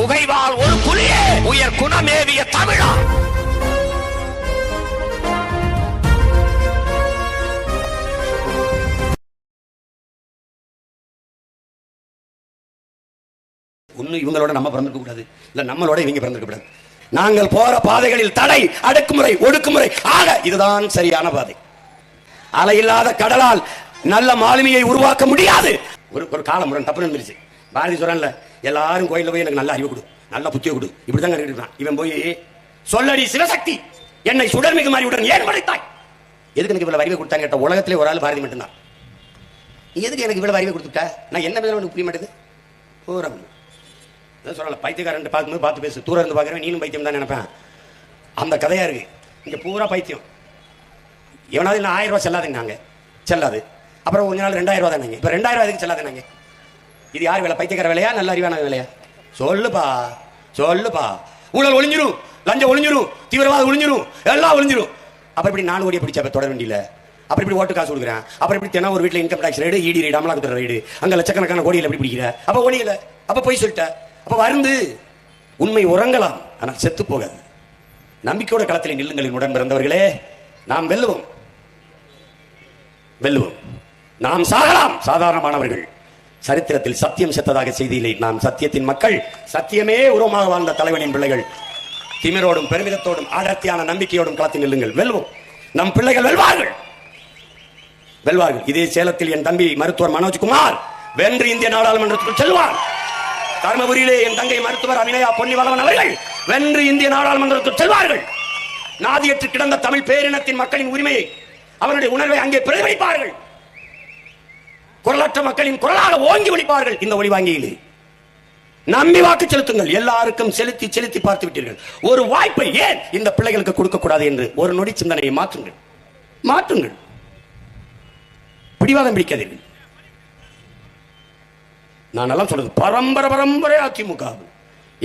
புகைவால் ஒரு புலியே உயர் குணமேவிய தமிழா. ஒண்ணு இவங்களோட நம்ம பிறந்திருக்க கூடாது. இல்ல நம்மளோட இவங்க பிறந்திருக்க கூடாது. நாங்கள் போற பாதைகளில் தடை அடக்குமுறை ஒடுக்குமுறை. ஆக இதுதான் சரியான பாதை. அலையில்லாத கடலால் நல்ல மாலுமியை உருவாக்க முடியாது. ஒரு ஒரு காலமுறை தப்பு நடந்துருச்சு. பாரதி சொல்றான்ல எல்லாரும் கோயிலில் போய் எனக்கு நல்ல அறிவு கொடு நல்ல புத்திய கொடு. இப்படிதான் இருக்கான். இவன் போய் சொல்லடி சிவசக்தி என்னை சுடர்மிகு மாதிரி உடன் ஏன் படைத்தாய் எதுக்கு எனக்கு இவ்வளவு அறிவை கொடுத்தாங்க கேட்ட உலகத்திலே ஒரு ஆள் பாரதி மட்டும்தான். நீ எதுக்கு எனக்கு இவ்வளவு அறிவை கொடுத்துட்டா? நான் என்ன பேரும் உனக்கு புரிய மாட்டேது பூரம் அதான் சொல்லல பைத்தியக்காரன் பார்க்கும்போது பார்த்து பேசு. தூரம் இருந்து பார்க்குறேன் நீனும் பைத்தியம் தான் நினைப்பேன். அந்த கதையாக இருக்கு. இங்கே பூரா பைத்தியம். எவனாவது இல்லை ஆயிரம் செல்லாதே நாங்கள் செல்லாது. அப்புறம் கொஞ்ச நாள் ரெண்டாயிரம் ரூபா தானே இப்போ ரெண்டாயிரம் ரூபாய் எதுக்கு நாங்கள் இது யார் வேலை? பைத்தியக்கார வேலையா? நல்ல அறிவான வேலையா? சொல்லுப்பா சொல்லுப்பா. ஊழல் ஒளிஞ்சிரும் லஞ்சம் ஒளிஞ்சிரும் தீவிரவாதம் ஒளிஞ்சிரும் எல்லாம் ஒளிஞ்சிரும். அப்புறம் இப்படி நாலு கோடியை பிடிச்சா தொடர வேண்டியில அப்புறம் இப்படி ஓட்டு காசு கொடுக்குறேன்? அப்புறம் இப்படி தினம் ஒரு வீட்டில் income tax raid ED raid அமலாக்கத்துறை ரைடு அங்கே லட்சக்கணக்கான கோடியில் எப்படி பிடிக்கிற? அப்போ ஒளியில அப்போ போய் சொல்லிட்ட. அப்போ வருந்து. உண்மை உறங்கலாம் ஆனால் செத்து போகாது. நம்பிக்கையோட களத்தில் நில்லுங்களின் உடன் பிறந்தவர்களே. நாம் வெல்லுவோம். வெல்லுவோம். நாம் சாகலாம் சாதாரணமானவர்கள். சரித்திரத்தில் சத்தியம் செத்ததாக செய்தியில்லை நாம் சத்தியத்தின் மக்கள் சத்தியமே உருவமாக வாழ்ந்த தலைவனின் பிள்ளைகள். திமிரோடும் பெருமிதத்தோடும் அடர்த்தியான நம்பிக்கையோடும் களத்தில் நில்லுங்கள். வெல்வோம். நம் பிள்ளைகள் வெல்வார்கள். வெல்வார்கள். இதே சேலத்தில் என் தம்பி மருத்துவர் மனோஜ்குமார் வென்று இந்திய நாடாளுமன்றத்துக்கு செல்வார். தருமபுரியிலே என் தங்கை மருத்துவர் அபிநயா பொன்னிவளவன் அவர்கள் வென்று இந்திய நாடாளுமன்றத்துக்கு செல்வார்கள். நாதியற்று கிடந்த தமிழ் பேரினத்தின் மக்களின் உரிமையை அவருடைய உணர்வை அங்கே பிரதிபலிப்பார்கள். குரலற்ற மக்களின் குரலாக ஓங்கி ஒழிப்பார்கள். இந்த ஒளிவாங்கியிலே நம்பி வாக்கு செலுத்துங்கள். எல்லாருக்கும் செலுத்தி செலுத்தி பார்த்து விட்டீர்கள். ஒரு வாய்ப்பை ஏன் இந்த பிள்ளைகளுக்கு கொடுக்க கூடாது என்று ஒரு நொடி சிந்தனையை மாற்றுங்கள். மாற்றுங்கள். பிடிவாதம் பிடிக்காதீர்கள். நான் எல்லாம் சொல்றது பரம்பரை பரம்பரை அதிமுக.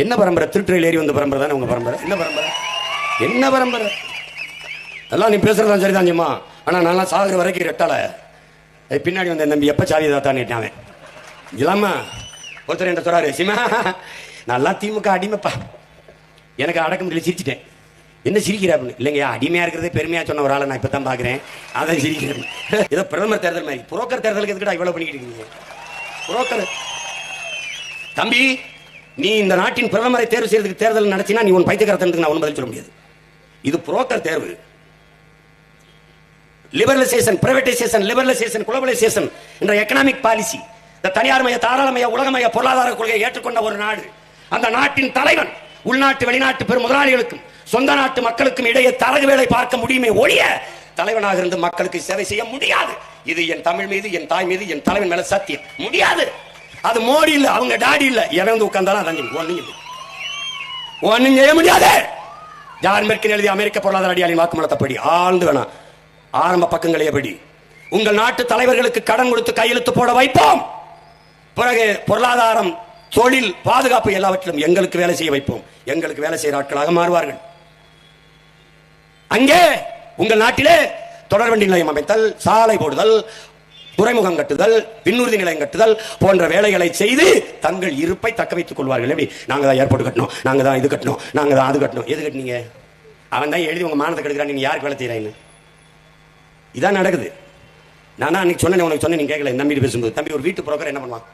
என்ன பரம்பரை? திருட்டுறையில் ஏறி வந்த பரம்பரை தானே உங்க பரம்பரை? என்ன பரம்பரை? என்ன பரம்பரை? எல்லாம் நீ பேசுறதா சரிதான் ஜம்மா ஆனா நான் சாகுற வரைக்கும் ரெட்டால. பின்னாடி வந்த நம்பி எப்போ சாவி தாத்தான்னு நிட்டாவே இல்லாமா ஒருத்தர் என்ன சொல்றாரு சிமா நல்லா திமுக அடிமைப்பா. எனக்கு அடக்க முடியல சிரிச்சிட்டேன். என்ன சிரிக்கிற அப்படின்னு? இல்லைங்கய்யா அடிமையா இருக்கிறதே பெருமையா சொன்ன ஒரு ஆளை நான் இப்போ தான் பாக்குறேன் அதான் சிரிக்கிறேன். ஏதோ பிரதமர் தேர்தல் மாதிரி. புரோக்கர் தேர்தலுக்கு எதுக்கிட்ட இவ்வளவு பண்ணிக்கிட்டு இருக்கீங்க? புரோக்கர். தம்பி நீ இந்த நாட்டின் பிரதமரை தேர்வு செய்யறதுக்கு தேர்தல் நடத்தினா நீ உன் பைத்தியக்காரத்தனத்துக்கு நான் ஒன்றும் பதில் சொல்ல முடியாது. இது புரோக்கர் தேர்வு. லிபரலைசேஷன் பிரைவேடைசேஷன் லிபரலைசேஷன் குளோபலைசேஷன் என்ற எக்கனாமிக் பாலிசி இந்த தனியார்மய தாராளமய உலகமய பொருளாதார கொள்கையை ஏற்றுக்கொண்ட ஒரு நாடு. அந்த நாட்டின் தலைவன் உள்நாட்டு வெளிநாட்டு பெரும் முதலாளிகளுக்கும் சொந்த நாட்டு மக்களுக்கும் இடையே தரகு வேலை பார்க்க முடியுமே ஒழிய தலைவனாக இருந்து மக்களுக்கு சேவை செய்ய முடியாது. இது என் தமிழ் மீது என் தாய் மீது என் தலைவன் மேல சத்தியம். முடியாது. அது மோடி இல்ல அவங்க டாடி இல்ல. இறந்து உட்கார்ந்தாலும் ஒன்னும் ஒன்னும் செய்ய முடியாது. ஜான் மெர்க்கின் எழுதிய அமெரிக்க பொருளாதார அடியாளின் வாக்குமூலத்தப்படி ஆழ்ந்து வேணாம். ஆரம்ப பக்கங்களே படி உங்கள் நாட்டு தலைவர்களுக்கு கடன் கொடுத்து கையெழுத்து போட வைப்போம். பிறகு பொருளாதாரம் தொழில் பாதுகாப்பு எல்லாவற்றிலும் எங்களுக்கு வேலை செய்ய வைப்போம். எங்களுக்கு வேலை செய்கிற ஆட்களாக மாறுவார்கள். அங்கே உங்கள் நாட்டிலே தொடர்வண்டி நிலையம் அமைத்தல் சாலை போடுதல் துறைமுகம் கட்டுதல் விண்ணூர்தி நிலையம் கட்டுதல் போன்ற வேலைகளை செய்து தங்கள் இருப்பை தக்க வைத்துக் கொள்வார்கள். எப்படி? நாங்கள் தான் ஏர்போர்ட் கட்டணும் நாங்கள் தான் இது கட்டணும் நாங்கள் தான் அது கட்டணும். எது கட்டினீங்க? அவன் தான் எழுதி உங்கள் மானத்தை கெடுக்கிறான் நீங்கள் யாருக்கு வேலை செய்கிறேன்னு இதான் நடக்குது. நான் அன்னைக்கு சொன்னேன் உனக்கு சொன்னேன் நீங்க கேட்கல என் தம்பி பேசும்போது. தம்பி ஒரு வீட்டு புரோக்கர் என்ன பண்ணுவான்?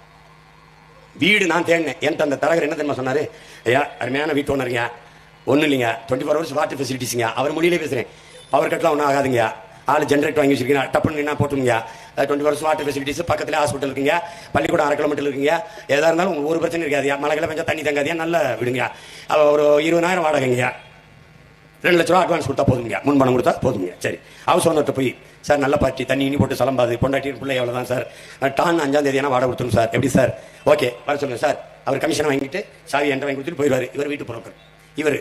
வீடு நான் தேடினேன். என்கிட்ட அந்த தரகர் என்ன தெரியுமா சொன்னார்? ஐயா அருமையான வீட்டு ஓனருங்க ஒன்றும் இல்லைங்க. டுவெண்ட்டி ஃபோர் ஹவர்ஸ் வாட்டர் ஃபெசிலிட்டிஸுங்க அவர் மொழியிலே பேசுகிறேன் பவர் கட்லாம் ஒன்றும் ஆகாதுங்க ஆள் ஜென்ரேட் வாங்கி வச்சிருக்கீங்க. டப்புன்னு என்ன போட்டுங்க டுவெண்ட்டி ஃபோர் வாட்டர் ஃபெசிலிட்டிஸ் பக்கத்தில் ஹாஸ்பிட்டல் இருக்குங்க பள்ளிக்கூடம் அரை கிலோமீட்டர் இருக்குங்க எதாக இருந்தாலும் உங்களுக்கு ஒரு பிரச்சனை இருக்காதியா மழை கிளை பெஞ்சா தண்ணி தங்காதியா நல்ல விடுங்க ஒரு இருபதாயிரம் வாடகைங்க ரெண்டு லட்ச ரூபா அட்வான்ஸ் கொடுத்தா போதுங்க முன்பணம் கொடுத்தா போதுங்க சரி. ஹவுஸ் ஓனர்கிட்ட போய் சார் நல்ல பார்ட்டி தண்ணி இனி போட்டு சலம்பாது. பொண்டாட்டி பிள்ளை எவ்வளோ சார். டான் அஞ்சாம் தேதி வாடகை கொடுத்துரும் சார். எப்படி சார்? ஓகே வர சொல்லுங்கள் சார். அவர் கமிஷன் வாங்கிட்டு சாவி என்ற வாங்கி கொடுத்துட்டு போயிடுவார். இவர் வீட்டு புரோக்கர் இவர்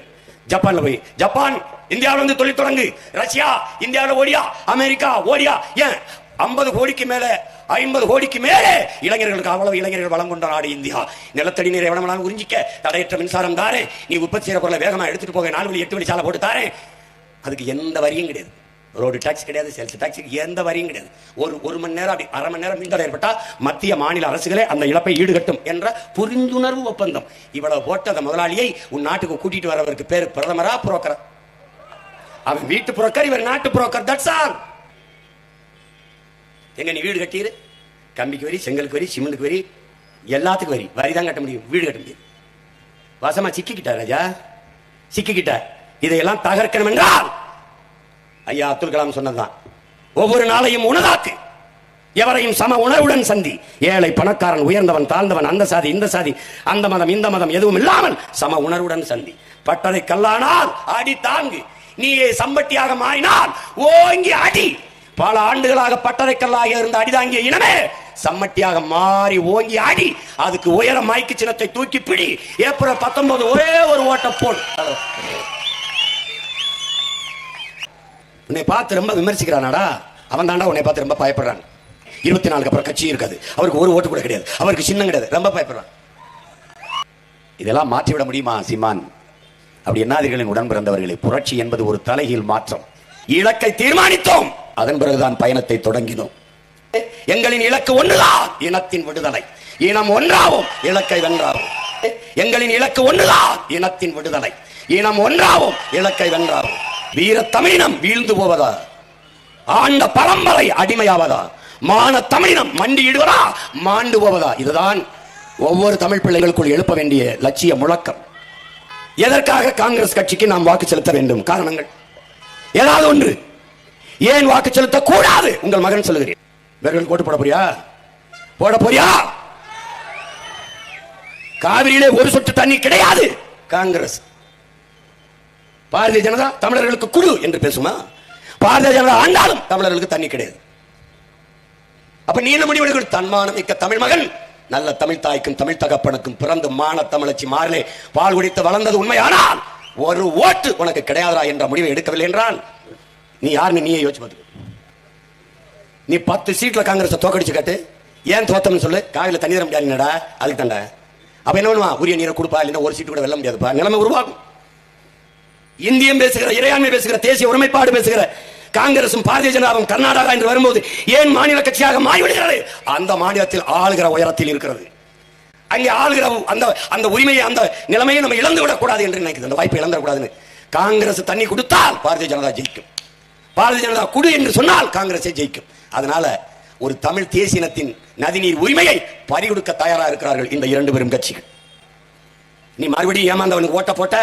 ஜப்பான்ல போய் ஜப்பான் இந்தியாவில் வந்து தொழில் தொடங்கு. ரஷ்யா இந்தியாவில் ஓடியா? அமெரிக்கா ஓடியா? ஏன்? ஐம்பது கோடிக்கு மேல ஐம்பது கோடிக்கு மேலே இளைஞர்களுக்கு அவ்வளவு இளைஞர்கள் வளம் கொண்ட நாடு இந்தியா. நிலத்தடி நீரை எவ்வளவு உறிஞ்சிக்க தடையற்ற மின்சாரம் தாரேன். நீ உற்பத்தி செய்கிற பொருளை வேகமாக எடுத்துட்டு போக நாலு வழி எட்டு வழி சாலை போட்டு தாரேன். அதுக்கு எந்த வரியும் கிடையாது. ரோடு டாக்ஸ் கிடையாது சேல்ஸ் டாக்ஸ் எந்த வரியும் கிடையாது. ஒரு ஒரு மணி நேரம் அப்படி அரை மணி நேரம் மின்தடை ஏற்பட்டால் மத்திய மாநில அரசுகளே அந்த இழப்பை ஈடுகட்டும் என்ற புரிந்துணர்வு ஒப்பந்தம். இவ்வளவு போட்ட அந்த முதலாளியை உன் நாட்டுக்கு கூட்டிட்டு வரவருக்கு பேர் பிரதமரா புரோக்கரா? அவன் வீட்டு புரோக்கர் இவர் நாட்டு புரோக்கர் தட்ஸ் ஆல் எங்க நீ வீடு கட்டிரு கம்பிக்கு வரி செங்கலுக்கு வரி சிமெண்ட்டுக்கு வரி எல்லாத்துக்கும் வரி. வரி தான் கட்ட முடியும் வீடு கட்ட முடியும். வசமா சிக்கிக்கிட்டார் ராஜா. சிக்கிக்கிட்டார். இதையெல்லாம் தகர்க்கணும் என்றால் ஐயா அப்துல் கலாம் சொன்னதுதான். ஒவ்வொரு நாளையும் உணதாக்கு. எவரையும் சம உணர்வுடன் சந்தி. ஏழை பணக்காரன் உயர்ந்தவன் தாழ்ந்தவன் அந்த சாதி இந்த சாதி அந்த மதம் இந்த மதம் எதுவும் இல்லாமல் சம உணர்வுடன் சந்தி. பட்டதை கல்லானால் அடி தாங்கு. நீயே சம்பட்டியாக மாறினால் ஓங்கி அடி. பல ஆண்டுகளாக பட்டதை கல்லாக இருந்த அடிதாங்கிய இனமே சம்மட்டியாக மாறி ஓங்கி அடி. அதுக்கு உயர மாய்க்கு சின்னத்தை தூக்கி பிடி. ஏப்ரல் பத்தொன்பது ஒரே ஒரு ஓட்ட போடு உன்னை பார்த்து ரொம்ப விமர்சிக்கிறானாடா? அவன் தாண்டா உன்னை பார்த்து ரொம்ப பயப்படுறான். இருபத்தி நாலுக்கு அப்புறம் கட்சி இருக்காது. அவருக்கு ஒரு ஓட்டு கூட கிடையாது. அவருக்கு சின்னம் கிடையாது. ரொம்ப பயப்படுறான். இதெல்லாம் மாற்றிவிட முடியுமா சிமான்? அப்படி என்னாதீர்களின் உடன் பிறந்தவர்களே புரட்சி என்பது ஒரு தலைகீழ் மாற்றம். இலக்கை தீர்மானித்தோம். அதன் பிறகுதான் பயணத்தை தொடங்கினோம். எங்களின் இலக்கு ஒன்றுதான் இனத்தின் விடுதலை. இனம் ஒன்றாவும் இலக்கை வென்றாவும் எங்களின் இலக்கு ஒன்றுதான் இனத்தின் விடுதலை. இனம் ஒன்றாவும் இலக்கை வென்றாவும் வீர தமிழினம் வீழ்ந்து போவதா? ஆண்ட பரம்பரை அடிமையாவதா? மான தமிழினம் மண்டியிடுவதா? மாண்டு போவதா? இதுதான் ஒவ்வொரு தமிழ் பிள்ளைகளுக்குள் எழுப்ப வேண்டிய லட்சிய முழக்கம். எதற்காக காங்கிரஸ் கட்சிக்கு நாம் வாக்கு செலுத்த வேண்டும்? காரணங்கள். ஏதாவது ஒன்று. ஏன் வாக்கு செலுத்த கூடாது உங்கள் மகன் சொல்லுகிறேன். இவர்கள் கோட்டு போட போறியா? போட போறியா? காவிரியிலே ஒரு சொட்டு தண்ணி கிடையாது. காங்கிரஸ். பாரதிய ஜனதா தமிழர்களுக்கு குழு என்று பேசுமா? பாரதிய ஜனதா ஆண்டாலும் தமிழர்களுக்கு தண்ணி கிடையாது. அப்ப நீ என்ன முடிவெடுக்க தன்மானம் மிக்க தமிழ் மகன் நல்ல தமிழ் தாய்க்கும் தமிழ் தகப்பனுக்கும் பிறந்து மான தமிழச்சி மாறிலே பால் குடித்து வளர்ந்தது உண்மையானால் ஒரு ஓட்டு உனக்கு கிடையாதா என்ற முடிவை எடுக்கவில்லை என்றால் நீ யாருன்னு நீயே யோசிச்சு நீ பத்து சீட்ல காங்கிரஸ் தோக்கடிச்சு கட்டு. ஏன் தோத்தம்னு சொல்லு? காவில தண்ணி தர என்னடா? அதுக்கு தாண்டா அப்ப என்ன பண்ணுவா? உரிய நீரை கொடுப்பா இல்லைன்னா ஒரு சீட்டு கூட வெல்ல முடியாதுப்பா. நிலைமை உருவாகும். இந்தியம் பேசுகிற இறையாண்மை பேசுகிற தேசிய ஒருமைப்பாடு பேசுகிற காங்கிரசும் பாரதிய ஜனதாவும் கர்நாடகா என்று வரும்போது ஏன் மாநில கட்சியாக மாறிவிடுகிறது? அந்த மாநிலத்தில் ஆளுகிற உயரத்தில் இருக்கிறது. அங்கே ஆளுகிற அந்த அந்த உரிமையை அந்த நிலைமையை நம்ம இழந்து விடக்கூடாது என்று நினைக்குது. அந்த வாய்ப்பை இழந்துடக்கூடாதுன்னு காங்கிரஸ் தண்ணி கொடுத்தால் பாரதிய ஜனதா ஜெயிக்கும். பாரதிய ஜனதா குடு என்று சொன்னால் காங்கிரஸே ஜெயிக்கும். அதனால ஒரு தமிழ் தேசியனத்தின் நதிநீர் உரிமையை பறிகொடுக்க தயாராக இருக்கிறார்கள் இந்த இரண்டு பெரும் கட்சிகள். நீ மறுபடியும் ஏமாந்தவனுக்கு ஓட்ட போட்ட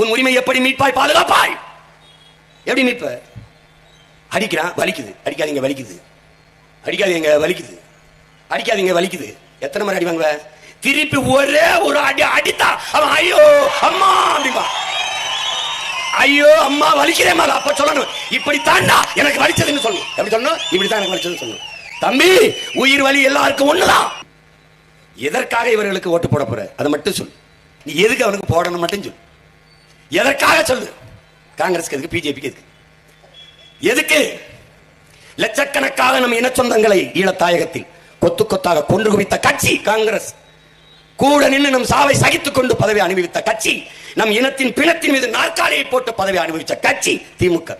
உன் உரிமை எப்படி மீட்பாய் பாதுகாப்பாய்? எப்படி மீட்ப? அடிக்கிறான் வலிக்குது. அடிக்காதீங்க வலிக்குது. அடிக்காதீங்க வலிக்குது. அடிக்காதீங்க வலிக்குது. எத்தனை முறை அடிவாங்க திருப்பி ஒரே ஒரு அடி அடித்தா அவன் ஐயோ அம்மா அப்படிமா ஐயோ அம்மா வலிக்கிறேன் மேல அப்ப சொல்லணும். இப்படி தாண்டா எனக்கு வலிச்சதுன்னு சொல்லணும். எப்படி சொல்லணும்? இப்படி தான் எனக்கு வலிச்சதுன்னு சொல்லணும். தம்பி உயிர் வலி எல்லாருக்கும் ஒண்ணுதான். எதற்காக இவர்களுக்கு ஓட்டு போட போற? அதை மட்டும் சொல்லு. நீ எதுக்கு அவனுக்கு போடணும் மட்டும் சொல்லு. எதற்காக சொல்லு? காங்கிரஸ்க்கு எதுக்கு? பிஜேபிக்கு எதுக்கு? எதுக்கு? லட்சக்கணக்காக நம் இன சொந்தங்களை ஈழத்தாயகத்தில் கொத்து கொத்தாக கொன்று குவித்த கட்சி காங்கிரஸ். கூட நின்று நம் சாவை சகித்துக் கொண்டு பதவி அனுபவித்த கட்சி நம் இனத்தின் பிணத்தின் மீது நாற்காலியை போட்டு பதவி அனுபவித்த கட்சி திமுக.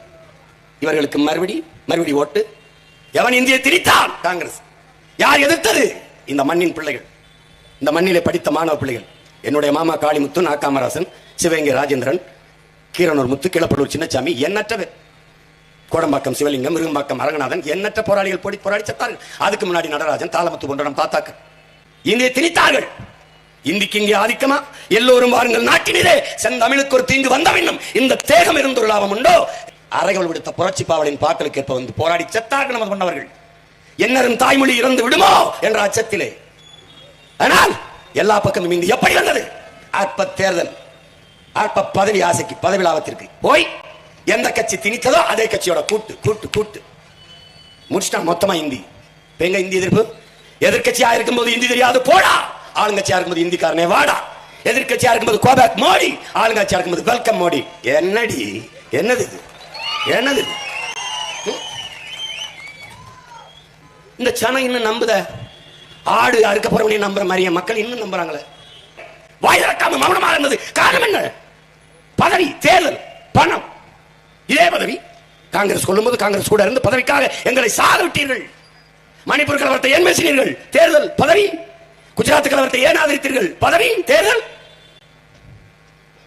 இவர்களுக்கு மறுபடி மறுபடி ஓட்டு. எவன் இந்திய திரித்தான் காங்கிரஸ். யார் எதிர்த்தது? இந்த மண்ணின் பிள்ளைகள். இந்த மண்ணிலே படித்த மாணவ பிள்ளைகள். என்னுடைய மாமா காளிமுத்து நா காமராசன் சிவகங்கை ராஜேந்திரன் கீரனூர் முத்து கிளப்பலூர் சின்னச்சாமி எண்ணற்றவர். கோடம்பாக்கம் சிவலிங்கம் மிருகம்பாக்கம் அரங்கநாதன் எண்ணற்ற போராளிகள் போடி போராடி செத்தார்கள். அதுக்கு முன்னாடி நடராஜன் தாளமுத்து கொண்டனம் நம் தாத்தாக்கள் திணித்தார்கள். இந்திக்கு இங்கே ஆதிக்கமா? எல்லோரும் வாருங்கள் நாட்டினிலே. செந்தமிழுக்கு ஒரு தீங்கு வந்தவின்னும் இந்த தேகம் இருந்தொரு லாபம் உண்டோ? அறைகள் விடுத்த புரட்சி பாவலின் பாக்களுக்கு ஏற்ப வந்து போராடி செத்தார்கள் நமது பண்ணவர்கள் என்னரும் தாய்மொழி இறந்து விடுமோ? என்ற அச்சத்திலே. ஆனால் எல்லா பக்கமும் இங்கு எப்படி வந்தது? அற்ப தேர்தல் அற்ப பதவி ஆசைக்கு பதவி லாபத்திற்கு போய் எந்த கட்சி திணித்ததோ அதே கட்சியோட கூட்டு கூட்டு கூட்டு. முடிச்சிட்டான் மொத்தமா இந்தி. இப்ப எங்க இந்தி எதிர்ப்பு? எதிர்கட்சியா இருக்கும்போது இந்தி தெரியாது போடா. ஆளுங்கட்சியா இருக்கும்போது இந்திக்காரனே வாடா. எதிர்கட்சியா இருக்கும்போது கோபேக் மோடி. ஆளுங்கட்சியா இருக்கும்போது வெல்கம் மோடி. என்னடி? என்னது இது? என்னது இது? இந்த சனம் இன்னும் நம்புத. ஆடு அறுக்க நம்புற மாதிரியே மக்கள் இன்னும் நம்புறாங்களே. வாய் திறக்காம மௌனமா இருந்தது. காரணம் என்ன? பதவி தேர்தல் பணம். இதே பதவி காங்கிரஸ் கொள்ளும்போது காங்கிரஸ் கூட இருந்து பதவிக்காக எங்களை சாதவிட்டீர்கள் மணிப்பூர் கலவரத்தை ஏன் பேசினீர்கள்? தேர்தல் பதவி. குஜராத் கலவரத்தை ஏன் ஆதரித்தீர்கள்? பதவி தேர்தல்.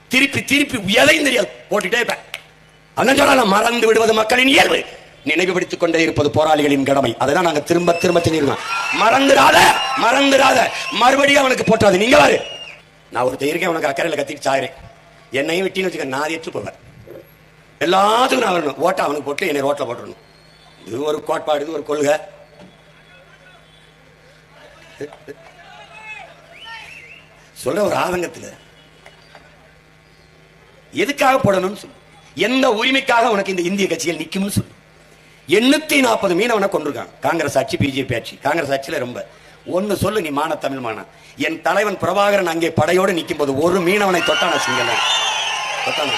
திருப்பி திருப்பி எதையும் தெரியாது. போட்டுட்டே இருப்பேன். அதான் சொல்லலாம் மறந்து விடுவது மக்களின் இயல்பு. நினைவுபடுத்திக் கொண்டே இருப்பது போராளிகளின் கடமை. தான் நாங்க திரும்ப திரும்ப செஞ்சிருக்கோம் மறந்துடாத மறந்துடாத. மறுபடியும் அவனுக்கு போட்டாது நீங்க வாரு நான் ஒரு இருக்கேன் அவனுக்கு அக்கறையில் கத்திட்டு சாயிறேன் என்னையும் விட்டின்னு வச்சுக்க நான் ஏற்று போவேன். எல்லாத்துக்கும் நான் வரணும். ஓட்ட அவனுக்கு போட்டு என்னை ரோட்டில் போட்டுடணும் இது ஒரு கோட்பாடு இது ஒரு கொள்கை. சொல்ற ஒரு ஆதங்கத்தில் எதுக்காக போடணும்னு சொல்லு. எந்த உரிமைக்காக உனக்கு இந்த இந்திய கட்சிகள் நிற்கும்னு சொல்லு. எண்ணூத்தி நாற்பது மீனவனை கொண்டிருக்கான் காங்கிரஸ் ஆட்சி பிஜேபி ஆட்சி. காங்கிரஸ் ஆட்சியில ரொம்ப. ஒன்னு சொல்லு நீ மான தமிழ் மானா. என் தலைவன் பிரபாகரன் அங்கே படையோடு நிற்கும் போது ஒரு மீனவனை தொட்டான சிங்கள தொட்டான?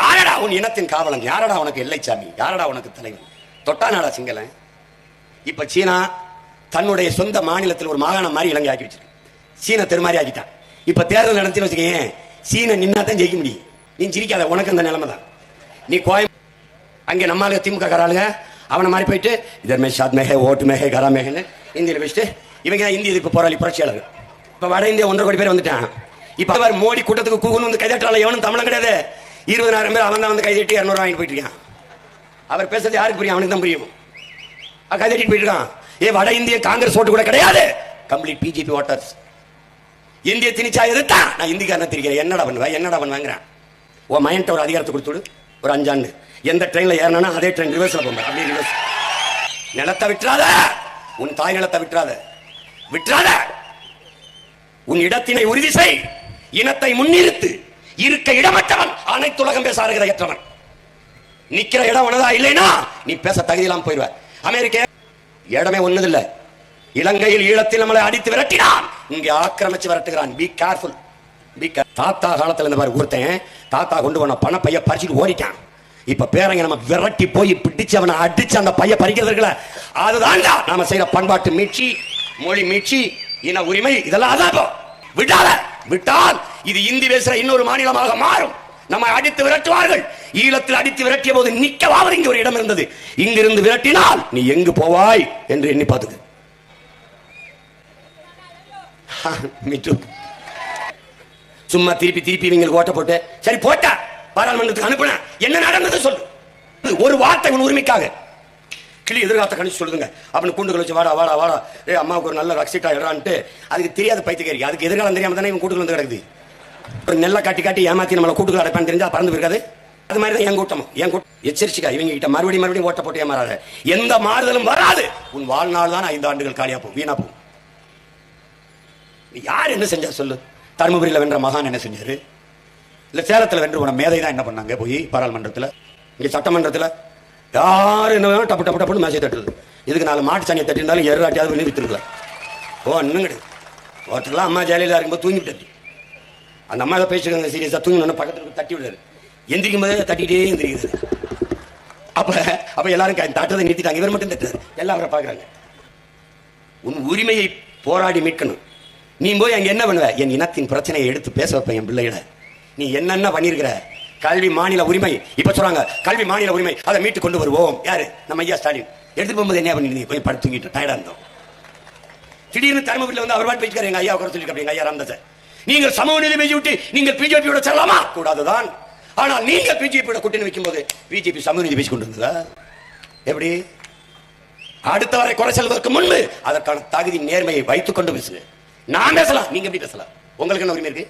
யாரடா உன் இனத்தின் காவலன்? யாரடா உனக்கு எல்லைச்சாமி? யாரடா உனக்கு தலைவன்? தொட்டானாடா சிங்களன் இப்ப சீனா தன்னுடைய சொந்த மாநிலத்தில் ஒரு மாகாணம் மாதிரி இலங்கை ஆக்கி வச்சிருக்கு. சீன தெருமாறி ஆக்கிட்டான். இப்ப தேர்தல் நடத்தின்னு வச்சுக்கேன் சீன நின்னா தான் ஜெயிக்க முடியும். நீ சிரிக்காத உனக்கு அந்த நிலைமை தான் நீ கோயம் அங்கே நம்மளுக்கு திமுக காராளுங்க அவனை மாதிரி போயிட்டு இதர் மே ஷாத் மேகே ஓட்டு மேகே கரா மேகன்னு இந்தியில் வச்சுட்டு இவங்க தான் இந்திய எதிர்ப்பு போராளி புரட்சியாளர்கள் இப்போ வட இந்தியா ஒன்றரை கோடி பேர் வந்துட்டான். இப்போ அவர் மோடி கூட்டத்துக்கு கூகுன்னு வந்து கைதட்டால எவனும் தமிழன் கிடையாது. இருபதாயிரம் பேர் அவன் தான் வந்து கைதட்டி இரநூறு வாங்கிட்டு போயிட்டு இருக்கான். அவர் பேசுறது யாருக்கு புரியும்? அவனுக்கு தான் புரியும். அவன் கைதட்டிட்டு போயிட்டுருக்கான் ஏ வட இந்திய காங்கிரஸ் ஓட்டு கூட கிடையாது. கம்ப்ளீட் பிஜேபி ஓட்டர்ஸ் இந்திய திணிச்சா எதிர்த்தா? நான் இந்திக்காரன் தெரிகிறேன். என்னடா பண்ணுவேன் என்னடா பண்ணுவேங்கிறேன். உன் மைண்ட்ட ஒரு அதிகாரத்தை கொடுத்துடு ஒரு அஞ்சாண்டு. எந்த ட்ரெயின்ல ஏறினா அதே ட்ரெயின் ரிவர்ஸில் போங்க அப்படியே ரிவர்ஸ் நிலத்தை விட்டுறாத. உன் தாய் நிலத்தை விட்டுறாத. விட்டுறாத. உன் இடத்தினை உறுதி செய். இனத்தை முன்னிறுத்து. இருக்க இடமற்றவன் அனைத்து உலகம் பேச அருகிற ஏற்றவன் நிக்கிற இடம் உனதா இல்லைனா நீ பேச தகுதியெல்லாம் போயிடுவ. அமெரிக்க இடமே ஒண்ணுதில்ல. இலங்கையில் ஈழத்தில் நம்மளை அடித்து விரட்டினான். இங்கே ஆக்கிரமிச்சு விரட்டுகிறான். பி கேர்ஃபுல் தாத்தா காலத்துல இந்த மாதிரி ஒருத்தன் தாத்தா கொண்டு போன பண பைய பறிச்சுட்டு ஓடிட்டான். இப்ப பேரங்க நம்ம விரட்டி போய் பிடிச்சு அவனை அடிச்சு அந்த பைய பறிக்கிறதுல அதுதான்டா நாம செய்யற பண்பாட்டு மீட்சி மொழி மீட்சி இன உரிமை இதெல்லாம் அதான் விட்டால விட்டால் இது இந்தி பேசுற இன்னொரு மாநிலமாக மாறும். நம்மை அடித்து விரட்டுவார்கள். ஈழத்தில் அடித்து விரட்டிய போது நிக்கவாவது இங்க ஒரு இடம் இருந்தது. இங்கிருந்து விரட்டினால் நீ எங்கு போவாய் என்று எண்ணி பார்த்துக்கு. சும்மா திருப்பி திருப்பி இவங்களுக்கு ஓட்ட போட்டு சரி போட்டா. பாராளுமன்றத்துக்கு அனுப்புன. என்ன நடந்தது சொல்லு. ஒரு வார்த்தை உன் உரிமைக்காக. கிளி எதிர்காலத்தை கணிச்சு சொல்லுங்க அப்படின்னு கூண்டுகள் வச்சு வாடா வாடா வாடா. ஏ அம்மாவுக்கு ஒரு நல்ல ரக்ஷிட்டா இடான்ட்டு அதுக்கு தெரியாத பைத்தியக்காரி. அதுக்கு எதிர்காலம் தெரியாம தானே இவன் கூட்டுகள் வந்து கிடக்குது. ஒரு நெல்லை காட்டி காட்டி ஏமாத்தி நம்மளை கூட்டுகள் அடைப்பான்னு தெரிஞ்சா பறந்து போயிருக்காது. அது மாதிரி தான் என் கூட்டம் என் கூட்டம் எச்சரிச்சிக்கா. இவங்க கிட்ட மறுபடியும் மறுபடியும் ஓட்ட போட்டு ஏமாறாத. எந்த மாறுதலும் வராது. உன் வாழ்நாள் தான் ஐந்து ஆண்டுகள் காலியா போகும். வீணா போகும். யார் என்ன செஞ்சா சொல்லு? தருமபுரியில் வென்ற மகான் என்ன செஞ்சார்? இல்லை சேலத்தில் வென்று போன மேதை தான் என்ன பண்ணாங்க போய் பாராளுமன்றத்தில்? இங்கே சட்டமன்றத்தில்? யாரு என்ன வேணும் டப்பு டப்பு டப்புன்னு மேசை தட்டுறது இதுக்கு நாலு மாட்டு சாணியை தட்டிருந்தாலும் எருராட்டியாவது வெளியே வித்துருக்கலாம் ஓ இன்னும் கிடையாது. ஒருத்தர்லாம் அம்மா ஜாலியில் இருக்கும்போது தூங்கிட்டு அந்த அம்மா ஏதோ பேசிருக்காங்க சீரியஸாக தூங்கி பக்கத்தில் தட்டி விடுறாரு. எந்திரிக்கும் போதே தட்டிகிட்டே எந்திரிக்கிறது அப்போ அப்போ எல்லாரும் தட்டதை தட்டுறதை நிறுத்திட்டாங்க. இவர் மட்டும் தட்டுறாரு. எல்லாம் அவரை உன் உரிமையை போராடி மீட்கணும். நீ போய் அங்க என்ன பண்ணுவ? என் இனத்தின் பிரச்சனையை எடுத்து பேச வைப்பேன் என் பிள்ளைகளை. நீ என்னென்ன பண்ணியிருக்கிற? கல்வி மாநில உரிமை. இப்ப சொல்றாங்க கல்வி மாநில உரிமை. அதை மீட்டு கொண்டு வருவோம். யாரு? நம்ம ஐயா ஸ்டாலின். எடுத்து போகும்போது என்ன பண்ணிருந்தீங்க போய் படுத்து தூங்கிட்டு டயர்டா இருந்தோம். திடீர்னு தருமபுரியில் வந்து அவர் பாட்டு பேசிக்காரு எங்க ஐயா குறை சொல்லிட்டு எங்க ஐயா ராமதாஸ் நீங்கள் சமூக நிலை பேசி விட்டு நீங்கள் பிஜேபியோட செல்லலாமா கூடாதுதான். ஆனால் நீங்கள் பிஜேபியோட கூட்டணி வைக்கும்போது பிஜேபி சமூக நீதி பேசி கொண்டு இருந்ததா எப்படி அடுத்தவரை குறை செல்வதற்கு முன்பு அதற்கான தகுதி நேர்மையை வைத்துக் கொண்டு பேசுங்க. நான் பேசலாம் நீங்க எப்படி பேசலாம் உங்களுக்கு என்ன உரிமை இருக்கு?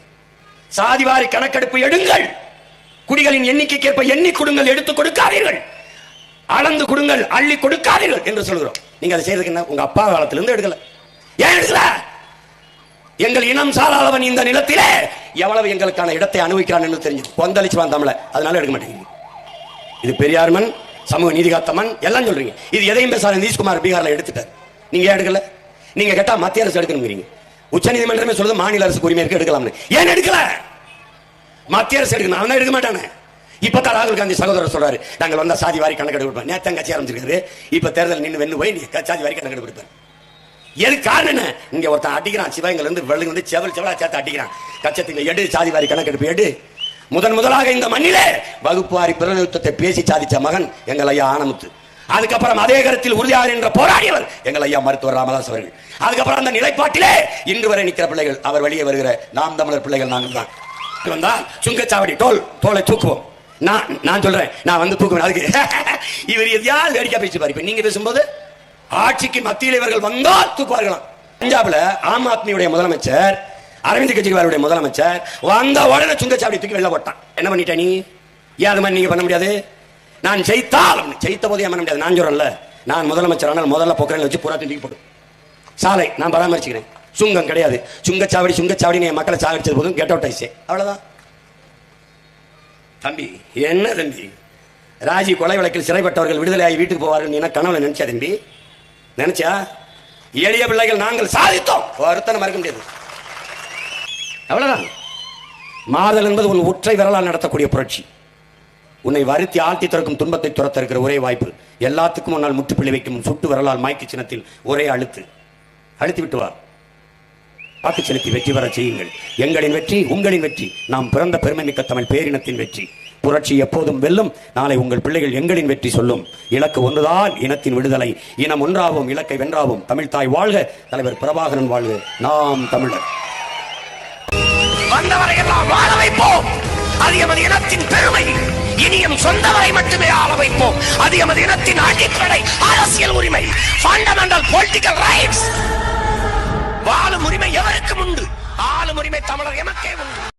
சாதிவாரி கணக்கெடுப்பு எடுங்கள். குடிகளின் எண்ணிக்கைக்கேற்ப எண்ணி கொடுங்கள் எடுத்து கொடுக்காதீர்கள். அளந்து கொடுங்கள் அள்ளி கொடுக்காதீர்கள் என்று சொல்கிறோம் நீங்க அதை செய்யறதுக்கு என்ன? உங்க அப்பா காலத்துல இருந்து எடுக்கல. ஏன் எடுக்கல? எங்கள் இனம் சாராதவன் இந்த நிலத்திலே எவ்வளவு எங்களுக்கான இடத்தை அனுபவிக்கிறான் என்று தெரிஞ்சது. கொந்தளிச்சுவான் தமிழ. அதனால எடுக்க மாட்டேங்குது. இது பெரியார் மண் சமூக நீதி காத்த மண் எல்லாம் சொல்றீங்க. இது எதையும் பேசாத நிதிஷ்குமார் பீகார்ல எடுத்துட்டார். நீங்க ஏன் எடுக்கல? நீங்க கேட்டா மத்திய அரசு எடுக்கணுங்கிறீங்க. உச்ச நீதிமன்றமே மாநில அரசு உரிமை இருக்கு எடுக்கலாம்னு. ஏன் எடுக்கல? மத்திய அரசு எடுக்கணும் அவன் எடுக்க மாட்டானே. இப்பதான் ராகுல் காந்தி சகோதரர் சொல்றாரு நாங்கள் வந்தா சாதி வாரி கணக்கெடுப்பு கொடுப்போம். நேத்தம் கட்சி ஆரம்பிச்சிருக்காரு. இப்ப தேர்தல் நின்று வென்று போய் நீ சாதி வாரி கணக்கெடுப்பு கொடுப்பேன். எது காரணம் என்ன? இங்க ஒருத்தன் அடிக்கிறான் சிவகங்கையில இருந்து வெள்ளி வந்து செவல் செவலா சேர்த்து அடிக்கிறான். கச்சத்துக்கு எடு சாதி வாரி கணக்கெடுப்பு எடு. முதன் முதலாக இந்த மண்ணிலே வகுப்பாரி பிரதிநிதித்துவத்தை பேசி சாதிச்ச மகன் எங்கள் ஐயா ஆனமுத்து. அதுக்கப்புறம் அதே கருத்தில் உறுதியாக என்ற போராடியவர் எங்கள் ஐயா மருத்துவர் ராமதாஸ் அவர்கள். அதுக்கப்புறம் அந்த நிலைப்பாட்டிலே இன்று வரை நிற்கிற பிள்ளைகள் அவர் வெளியே வருகிற நாம் தமிழர் பிள்ளைகள் நாங்கள் தான். வந்தால் சுங்கச்சாவடி டோல் தோலை தூக்குவோம். நான் நான் சொல்றேன் நான் வந்து தூக்குவேன் அதுக்கு. இவர் எதையாவது வேடிக்கை பேசி பாரு. நீங்க பேசும்போது ஆட்சிக்கு மத்தியில் இவர்கள் வந்தால் தூக்குவார்களாம். பஞ்சாப்ல ஆம் ஆத்மியுடைய முதலமைச்சர் அரவிந்த் கெஜ்ரிவாலுடைய முதலமைச்சர் வந்த உடனே சுங்கச்சாவடி தூக்கி வெளில போட்டான். என்ன பண்ணிட்ட நீ? ஏன் அது மாதிரி நீங்க பண்ண முடியாது? நான் ஜெயித்தால் ஜெயித்த போது ஏன் பண்ண முடியாது. நான் சொல்றேன்ல நான் முதலமைச்சர் ஆனால் முதல்ல பொக்கரையில் வச்சு புறா தூக்கி போடும் சாலை நான் பராமரிச்சுக்கிறேன். சுங்கம் கிடையாது. சுங்கச்சாவடி சுங்கச்சாவடி என் மக்களை சாகடிச்சது போதும் கெட் அவுட் ஆயிடுச்சு. அவ்வளோதான் தம்பி என்ன தம்பி? ராஜி கொலை வழக்கில் சிறைப்பட்டவர்கள் விடுதலையாகி வீட்டுக்கு போவார்கள் நீ என்ன கனவுல நினைச்சா தம்பி? நினைச்சா? எளிய பிள்ளைகள் நாங்கள் சாதித்தோம். ஒருத்தனை மறக்க முடியாது. அவ்வளோதான் மாறுதல் என்பது உன் ஒற்றை விரலால் நடத்தக்கூடிய புரட்சி. உன்னை வருத்தி ஆழ்த்தி திறக்கும் துன்பத்தை துரத்த இருக்கிற ஒரே வாய்ப்பு. எல்லாத்துக்கும் முன்னால் முற்றுப்புள்ளி வைக்கும் சுட்டு வரலால் மாய்க்கு சின்னத்தில் ஒரே அழுத்து. அழுத்தி விட்டு வா. வாக்கு செலுத்தி வெற்றி பெற செய்யுங்கள். எங்களின் வெற்றி உங்களின் வெற்றி. நாம் பிறந்த பெருமைமிக்க தமிழ் பேரினத்தின் வெற்றி. புரட்சி எப்போதும் வெல்லும். நாளை உங்கள் பிள்ளைகள் எங்களின் வெற்றி சொல்லும். இலக்கு ஒன்றுதான் இனத்தின் விடுதலை. இனம் ஒன்றாகவும் இலக்கை வென்றாவும். தமிழ் தாய் வாழ்க. தலைவர் பிரபாகரன் வாழ்க. நாம் தமிழர். வந்தவரை எல்லாம் வாழ வைப்போம். அது எமது இனத்தின் பெருமை. இனியும் சொந்தமாய் மட்டுமே ஆள வைப்போம். அது எமது இனத்தின் அடிப்படை அரசியல் உரிமை. ஃபண்டமெண்டல் பொலிட்டிக்கல் ரைட்ஸ் வாழும் உரிமை எவருக்கும் உண்டு? ஆளும் உரிமை தமிழர் எமக்கே உண்டு.